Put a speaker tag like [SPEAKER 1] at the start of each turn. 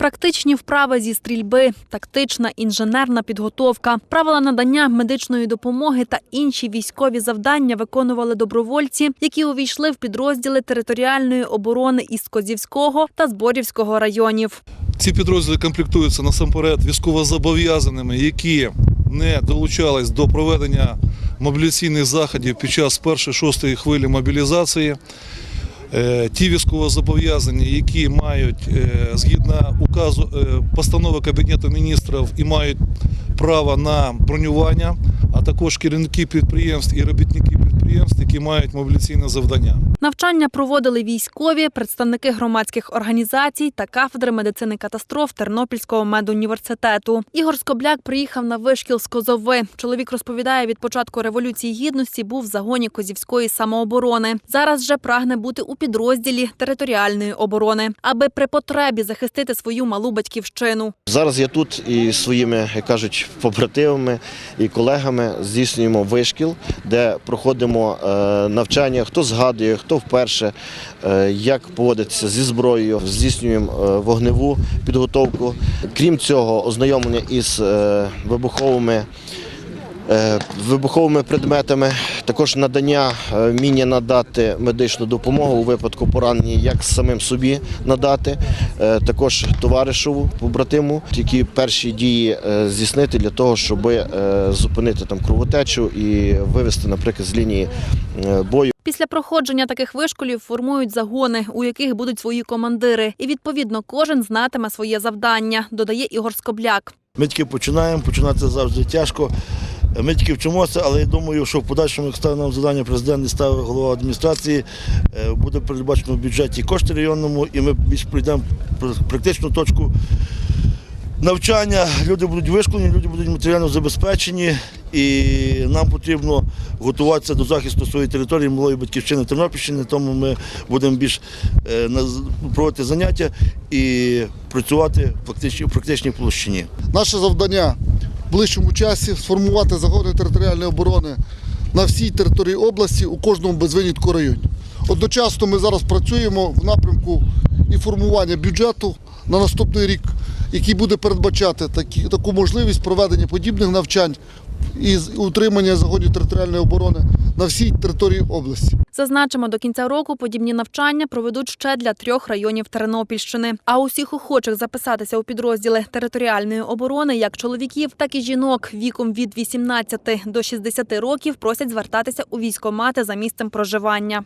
[SPEAKER 1] Практичні вправи зі стрільби, тактична інженерна підготовка, правила надання медичної допомоги та інші військові завдання виконували добровольці, які увійшли в підрозділи територіальної оборони із Козівського та Зборівського районів.
[SPEAKER 2] Ці підрозділи комплектуються насамперед військовозобов'язаними, які не долучались до проведення мобіляційних заходів під час першої шостої хвилі мобілізації. Е, Ті військовозобов'язані, які мають е, згідно указу е, постанови Кабінету міністрів і мають право на бронювання, а також керівники підприємств і робітники підприємств, які мають мобіляційне завдання.
[SPEAKER 1] Навчання проводили військові, представники громадських організацій та кафедри медицини катастроф Тернопільського медуніверситету. Ігор Скобляк приїхав на вишкіл з Козови. Чоловік розповідає, від початку революції гідності був в загоні Козівської самооборони. Зараз же прагне бути у підрозділі територіальної оборони, аби при потребі захистити свою малу батьківщину.
[SPEAKER 3] Зараз я тут і своїми, як кажуть, побратимами і колегами здійснюємо вишкіл, де проходимо е, навчання, хто згадує, хто вперше, е, як поводитися зі зброєю, здійснюємо е, вогневу підготовку. Крім цього, ознайомлення із вибуховими. Вибуховими предметами, також надання е, вміння надати медичну допомогу у випадку поранення, як самим собі надати, е, також товаришеву, побратиму, які перші дії е, здійснити для того, щоб зупинити там кровотечу і вивести, наприклад, з лінії бою.
[SPEAKER 1] Після проходження таких вишколів формують загони, у яких будуть свої командири, і відповідно кожен знатиме своє завдання, додає Ігор Скобляк.
[SPEAKER 4] Ми тільки починаємо, починати завжди тяжко. Ми тільки вчимося, але я думаю, що в подальшому, як стане нам завдання президент і ставить голова адміністрації, е, буде передбачено в бюджеті кошти районному, і ми більш прийдемо практичну точку навчання. Люди будуть вишколені, люди будуть матеріально забезпечені, і нам потрібно готуватися до захисту своєї території, малої батьківщини Тернопільщини, тому ми будемо більш е, проводити заняття і працювати в практичній площині.
[SPEAKER 5] Наше завдання ближчому часі сформувати загони територіальної оборони на всій території області у кожному без винятку районі. Одночасно ми зараз працюємо в напрямку і формування бюджету на наступний рік, який буде передбачати такі, таку можливість проведення подібних навчань і утримання загонів територіальної оборони на всій території області.
[SPEAKER 1] Зазначимо, до кінця року подібні навчання проведуть ще для трьох районів Тернопільщини. А усіх охочих записатися у підрозділи територіальної оборони, як чоловіків, так і жінок віком від 18 до 60 років просять звертатися у військомати за місцем проживання.